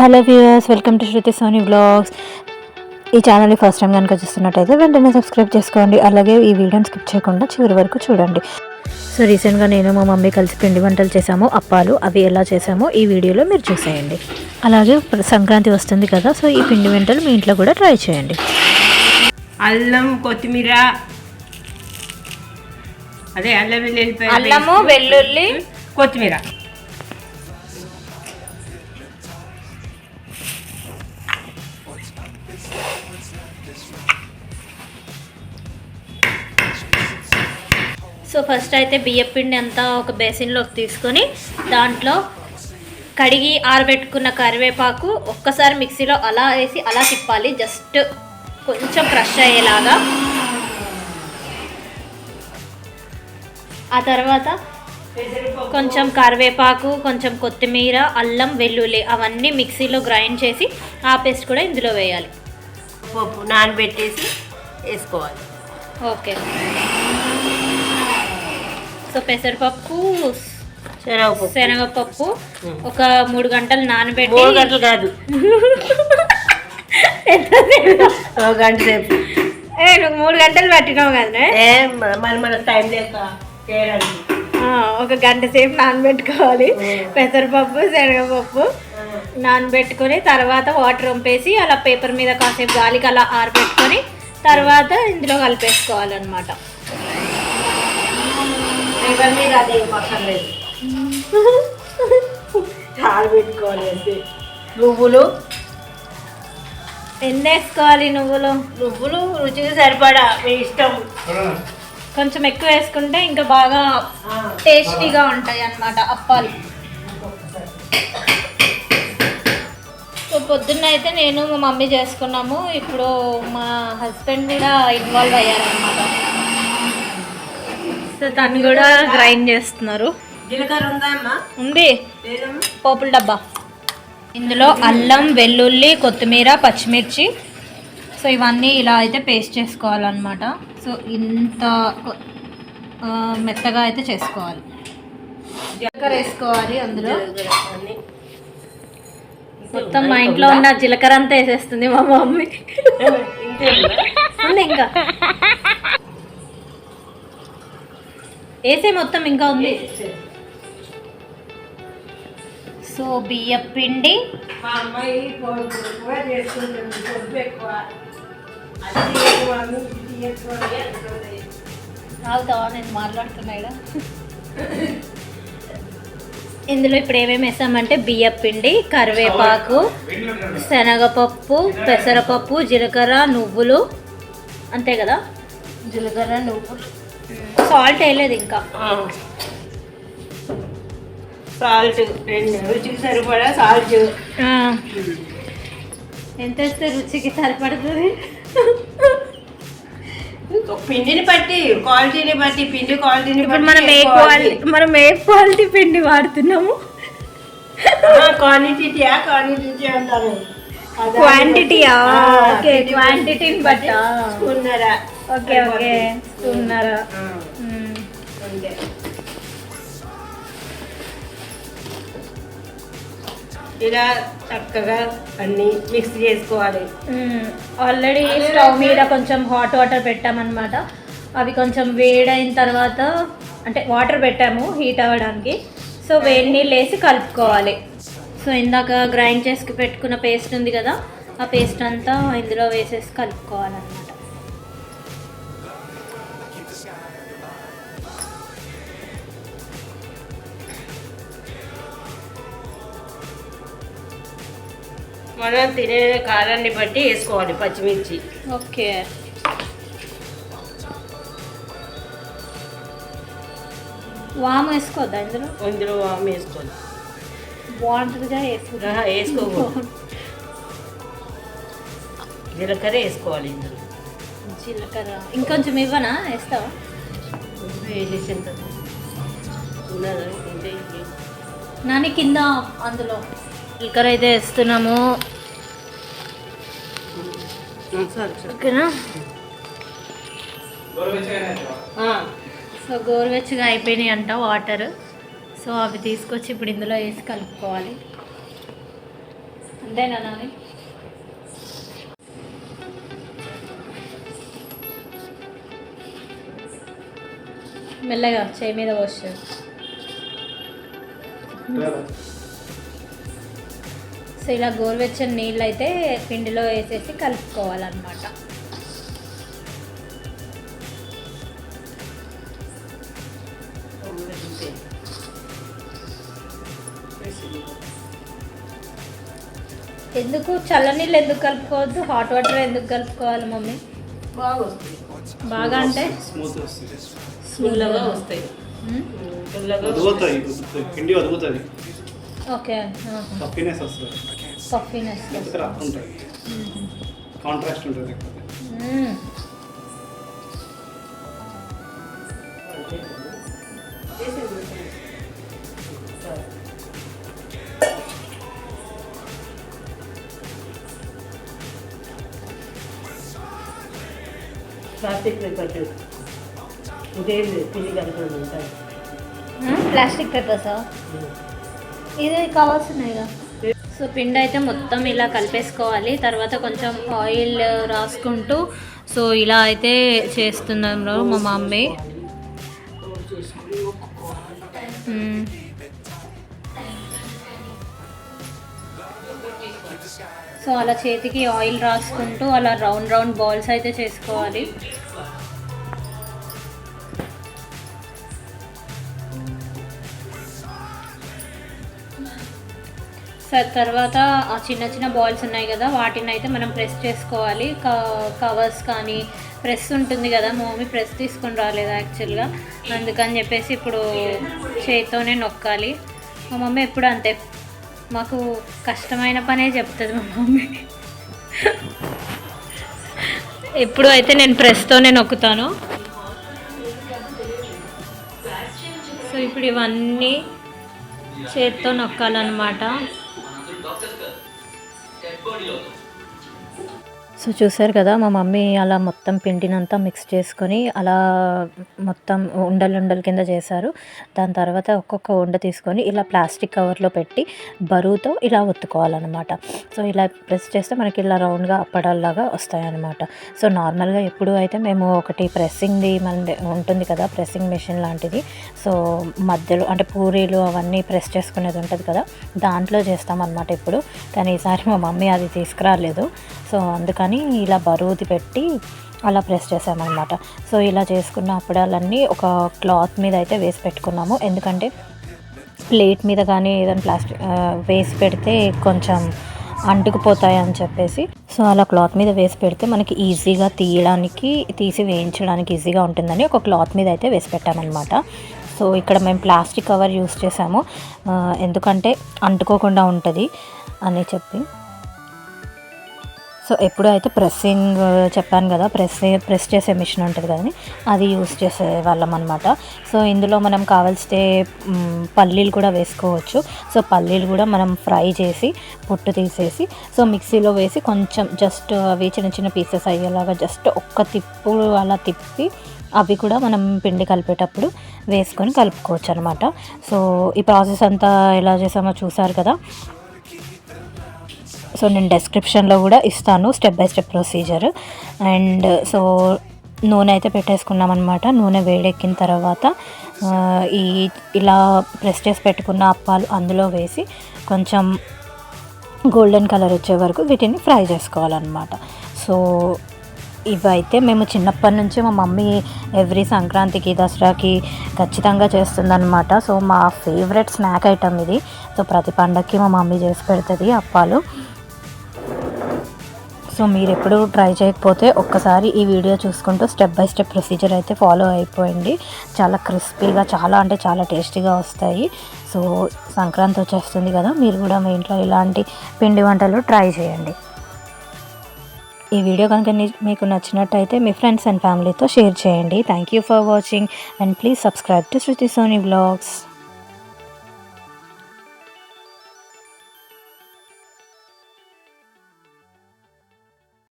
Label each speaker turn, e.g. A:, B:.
A: Hello viewers welcome to Shruti Soni blogs. ఈ ఛానల్ని first time కనుక చూస్తున్నట్టయితే వెంటనే సబ్స్క్రైబ్ చేసుకోండి. అలాగే ఈ వీడియోని స్కిప్ చేయకుండా చివరి వరకు చూడండి. సో రీసెంట్గా నేను మా మమ్మీ కలిసి పిండి వంటలు చేసాము అప్పాలు అవి ఎలా చేసామో ఈ వీడియోలో మీరు చూసేయండి. అలాగే సంక్రాంతి వస్తుంది కదా సో ఈ పిండి వంటలు మీ ఇంట్లో కూడా ట్రై చేయండి.
B: అల్లం కొత్తిమీర అదే అల్లం
A: అల్లము వెల్లుల్లి.
B: కొత్తిమీర.
A: సో ఫస్ట్ అయితే బియ్యం పిండి అంతా ఒక బేసిన్లోకి తీసుకొని దాంట్లో కడిగి ఆరబెట్టుకున్న కరివేపాకు ఒక్కసారి మిక్సీలో అలా వేసి అలా తిప్పాలి. జస్ట్ కొంచెం క్రష్ అయ్యేలాగా. ఆ తర్వాత కొంచెం కరివేపాకు కొంచెం కొత్తిమీర అల్లం వెల్లుల్లి అవన్నీ మిక్సీలో గ్రైండ్ చేసి ఆ పేస్ట్ కూడా ఇందులో వేయాలి.
B: పప్పు నానబెట్టేసి వేసుకోవాలి.
A: ఓకే. సో పెసరపప్పు
B: శనగపప్పు.
A: శనగపప్పు. ఒక మూడు గంటలు నానబెట్టి
B: మూడు గంటలు కాదు. ఒక గంట సేపు.
A: మూడు గంటలు పెట్టినావు కదా
B: మన మన టైం లేక
A: ఒక గంట సేపు నానబెట్టుకోవాలి. పెసరపప్పు శనగపప్పు నానబెట్టుకొని తర్వాత వాటర్ వంపేసి అలా పేపర్ మీద కాసేపు గాలికి అలా ఆరబెట్టుకొని తర్వాత ఇందులో కలిపేసుకోవాలన్నమాట.
B: ఇవన్నీ అది పెట్టుకోవాలి అంతే. నువ్వులు?
A: ఎన్ని వేసుకోవాలి నువ్వులు?
B: నువ్వులు రుచికి సరిపడా మీ ఇష్టం.
A: కొంచెం ఎక్కువ వేసుకుంటే ఇంకా బాగా టేస్టీగా ఉంటాయి అన్నమాట అప్పాలు. సో పొద్దున్న అయితే నేను మా మమ్మీ చేసుకున్నాము. ఇప్పుడు మా హస్బెండ్ కూడా ఇన్వాల్వ్ అయ్యారనమాట సో తను కూడా గ్రైండ్ చేస్తున్నారు.
B: జీలకర్ర ఉందా అమ్మా?
A: ఉంది.
B: లేదమ్మా
A: పోపుల డబ్బా. ఇందులో అల్లం వెల్లుల్లి కొత్తిమీర పచ్చిమిర్చి. సో ఇవన్నీ ఇలా అయితే పేస్ట్ చేసుకోవాలన్నమాట. సో ఇంత మెత్తగా అయితే చేసుకోవాలి. జీలకర్ర వేసుకోవాలి అందులో. మొత్తం మా ఇంట్లో ఉన్న జీలకర్ర అంతా వేసేస్తుంది మా మమ్మీ. ఇంకా. వేసే మొత్తం ఇంకా ఉంది. సో బియ్య పిండి.
B: మా అమ్మాయి
A: నేను ఇందులో ఇప్పుడు ఏమేమి వేసామంటే బియ్యం పిండి కరివేపాకు శనగపప్పు పెసరపప్పు జీలకర్ర నువ్వులు. అంతే కదా?
B: జీలకర్ర నువ్వులు.
A: సాల్ట్ వేయలేదు ఇంకా.
B: సాల్ట్ రెండు రుచికి సరిపడా సాల్ట్.
A: ఎంత వేస్తే రుచికి సరిపడుతుంది?
B: పిండిని బట్టి క్వాలిటీని బట్టి పిండి క్వాలిటీని
A: ఇప్పుడు మనం ఏ క్వాలిటీ మనం ఏ క్వాలిటీ పిండి వాడుతున్నాము?
B: క్వాంటిటీయా క్వాంటిటీ అంటారు?
A: క్వాంటిటీయా ఓకే క్వాంటిటీని బట్టా
B: ఉన్నారా
A: ఓకే ఓకే. ఉన్నారా
B: అంతే ఇలా చక్కగా అన్ని మిక్స్ చేసుకోవాలి.
A: ఆల్రెడీ స్టవ్ మీద కొంచెం హాట్ వాటర్ పెట్టామన్నమాట. అవి కొంచెం వేడైన తర్వాత అంటే వాటర్ పెట్టాము హీట్ అవ్వడానికి. సో వేడి నీళ్ళు వేసి కలుపుకోవాలి. సో ఇందాక గ్రైండ్ చేసి పెట్టుకున్న పేస్ట్ ఉంది కదా ఆ పేస్ట్ అంతా ఇందులో వేసేసి కలుపుకోవాలన్నమాట.
B: మనం తినే కారాన్ని బట్టి వేసుకోవాలి పచ్చిమిర్చి.
A: ఓకే. వాము వేసుకోవద్దా ఇందులో?
B: ఇందులో వాము వేసుకోవాలి.
A: బాగుంటుందిగా వేసుకుంటా
B: ఆహా, వేసుకోకూడదు. జీలకర్ర వేసుకోవాలి ఇందులో.
A: జీలకర్ర. ఇంకొంచెం ఇవ్వనా? వేస్తావా. నాని కింద అందులో. జీలకర్ర అయితే వేస్తున్నాము. ఓకేనా? సో గోరువెచ్చగా అయిపోయినాయి అంట వాటర్. సో అవి తీసుకొచ్చి ఇప్పుడు ఇందులో వేసి కలుపుకోవాలి.
C: అంతేనా నాని? మెల్లగా చేయి మీద పోస్తారు సో ఇలా గోరువెచ్చని నీళ్ళు అయితే పిండిలో వేసేసి కలుపుకోవాలన్నమాట. ఎందుకు? చల్లనీళ్ళు ఎందుకు కలుపుకోవద్దు? హాట్ వాటర్ ఎందుకు కలుపుకోవాలి మమ్మీ?
B: బాగా వస్తుంది
C: బాగా అంటే?
D: స్మూత్
B: వస్తాయి.
D: పిండి
C: ఓకే.
D: పఫీనెస్ వస్తుంది.
C: పఫీనెస్
D: రఫ్ ఉంటుంది కాంట్రాస్ట్ ఉంటుంది
B: ప్లాస్టిక్ పేపర్ లేదు పిండి కలుపుకొని ఉంటాయి.
C: ప్లాస్టిక్ పేపర్సా? ఇది కావాల్సినవి సో పిండి అయితే మొత్తం ఇలా కలిపేసుకోవాలి. తర్వాత కొంచెం ఆయిల్ రాసుకుంటూ సో ఇలా అయితే చేస్తున్నారు మా మమ్మీ. సో అలా చేతికి ఆయిల్ రాసుకుంటూ అలా రౌండ్ రౌండ్ బాల్స్ అయితే చేసుకోవాలి. తర్వాత ఆ చిన్న చిన్న బాల్స్ ఉన్నాయి కదా వాటిని అయితే మనం ప్రెస్ చేసుకోవాలి. కవర్స్ కానీ ప్రెస్ ఉంటుంది కదా మా మమ్మీ ప్రెస్ తీసుకొని రాలేదు యాక్చువల్గా అందుకని చెప్పేసి ఇప్పుడు చేతితోనే నొక్కాలి. మా మమ్మీ ఎప్పుడు అంతే. మాకు కష్టమైన పనే చెప్తుంది మా మమ్మీ. ఎప్పుడు అయితే నేను ప్రెస్తోనే నొక్కుతాను. సో ఇప్పుడు ఇవన్నీ చేత్తో నొక్కాలన్నమాట. ಡೆಡ್ ಬಾಡಿ ಯಾವುದು సో చూసారు కదా మా మమ్మీ అలా మొత్తం పిండినంతా మిక్స్ చేసుకొని అలా మొత్తం ఉండలు ఉండలు కింద చేశారు. దాని తర్వాత ఒక్కొక్క ఉండ తీసుకొని ఇలా ప్లాస్టిక్ కవర్లో పెట్టి బరువుతో ఇలా ఒత్తుకోవాలన్నమాట. సో ఇలా ప్రెస్ చేస్తే మనకి ఇలా రౌండ్గా అప్పడాల్లాగా వస్తాయన్నమాట. సో నార్మల్గా ఎప్పుడు అయితే మేము ఒకటి ప్రెస్సింగ్ది మన ఉంటుంది కదా ప్రెస్సింగ్ మెషిన్ లాంటిది. సో మధ్యలో అంటే పూరీలు అవన్నీ ప్రెస్ చేసుకునేది ఉంటుంది కదా దాంట్లో చేస్తామన్నమాట ఇప్పుడు కానీ ఈసారి మా మమ్మీ అది తీసుకురాలేదు. సో అందుకని ఇలా బరువుది పెట్టి అలా ప్రెస్ చేసామన్నమాట. సో ఇలా చేసుకున్న అప్పడాలన్నీ ఒక క్లాత్ మీద అయితే వేసి పెట్టుకున్నాము. ఎందుకంటే ప్లేట్ మీద కానీ ఏదైనా ప్లాస్టిక్ వేసి పెడితే కొంచెం అంటుకుపోతాయి అని చెప్పేసి సో అలా క్లాత్ మీద వేసి పెడితే మనకి ఈజీగా తీయడానికి తీసి వేయించడానికి ఈజీగా ఉంటుందని ఒక క్లాత్ మీద అయితే వేసి పెట్టామన్నమాట. సో ఇక్కడ మేము ప్లాస్టిక్ కవర్ యూస్ చేసాము. ఎందుకంటే అంటుకోకుండా ఉంటుంది అని చెప్పి. సో ఎప్పుడు అయితే ప్రెస్సింగ్ చెప్పాను కదా ప్రెస్ ప్రెస్ చేసే మిషన్ ఉంటుంది కదండి అది యూస్ చేసే వాళ్ళం అనమాట సో ఇందులో మనం కావాల్సితే పల్లీలు కూడా వేసుకోవచ్చు. సో పల్లీలు కూడా మనం ఫ్రై చేసి పొట్టు తీసేసి సో మిక్సీలో వేసి కొంచెం జస్ట్ అవి చిన్న చిన్న పీసెస్ అయ్యేలాగా జస్ట్ ఒక్క తిప్పు అలా తిప్పి అవి కూడా మనం పిండి కలిపేటప్పుడు వేసుకొని కలుపుకోవచ్చు అనమాట సో ఈ ప్రాసెస్ అంతా ఎలా చేసామో చూసారు కదా. సో నేను డెస్క్రిప్షన్లో కూడా ఇస్తాను step by step procedure and so నూనె అయితే పెట్టేసుకున్నాం అనమాట నూనె వేడెక్కిన తర్వాత ఈ ఇలా ప్రెస్ చేసి పెట్టుకున్న అప్పాలు అందులో వేసి కొంచెం గోల్డెన్ కలర్ వచ్చే వరకు వీటిని ఫ్రై చేసుకోవాలన్నమాట. సో ఇవైతే మేము చిన్నప్పటి నుంచి మా మమ్మీ ఎవ్రీ సంక్రాంతికి దసరాకి ఖచ్చితంగా చేస్తుందన్నమాట. సో మా ఫేవరెట్ స్నాక్ ఐటమ్ ఇది. సో ప్రతి పండగకి మా మమ్మీ చేసి పెడుతుంది అప్పాలు. సో మీరు ఎప్పుడు ట్రై చేయకపోతే ఒక్కసారి ఈ వీడియో చూసుకుంటూ స్టెప్ బై స్టెప్ ప్రొసీజర్ అయితే ఫాలో అయిపోయింది చాలా క్రిస్పీగా చాలా అంటే చాలా టేస్టీగా వస్తాయి. సో సంక్రాంతి వచ్చేస్తుంది కదా మీరు కూడా మీ ఇంట్లో ఇలాంటి పిండి వంటలు ట్రై చేయండి. ఈ వీడియో కనుక మీకు నచ్చినట్టయితే మీ ఫ్రెండ్స్ అండ్ ఫ్యామిలీతో షేర్ చేయండి. Thank you for watching and please subscribe to Shruti Soni blogs